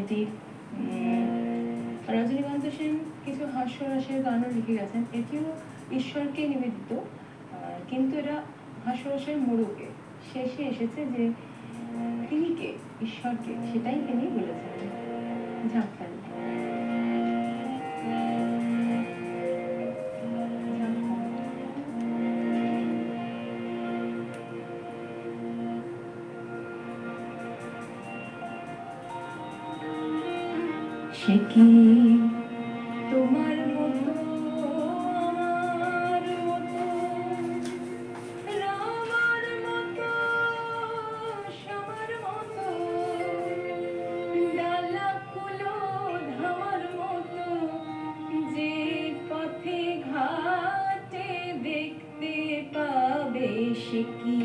এটি রজনীকান্ত সেন কিছু হাস্যরসের গানও লিখে গেছেন। এটিও ঈশ্বরকে নিবেদিত কিন্তু এটা হাস্যরসের মোড়কে শেষে এসেছে যে তিনি কে? ঈশ্বরকে। সেটাই তিনি বলেছেন। ঝাঁকতাল সে কি? তোমার মতো রামার মতো মতো ডালা কুলো মতো, যে পথে ঘাটে দেখতে পাবে সে কি?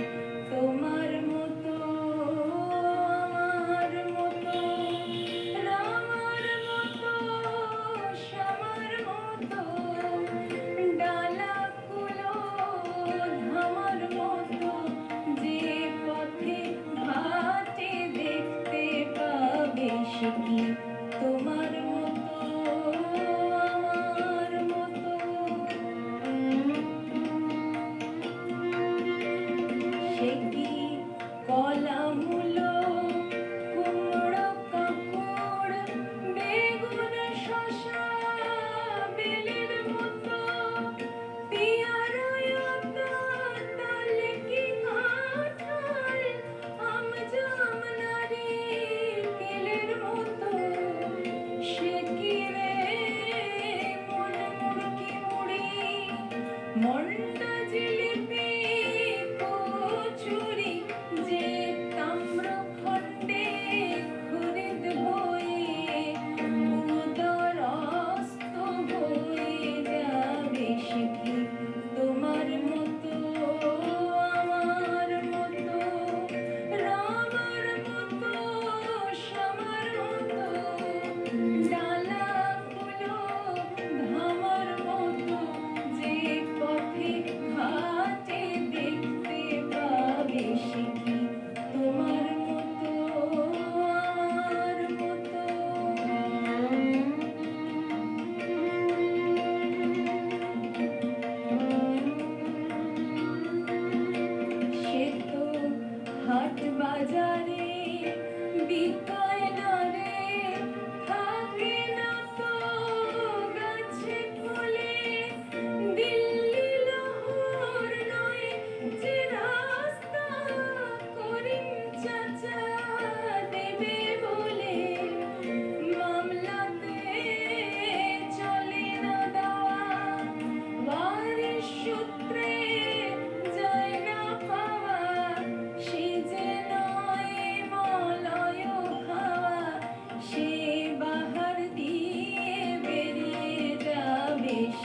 Morning.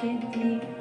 gently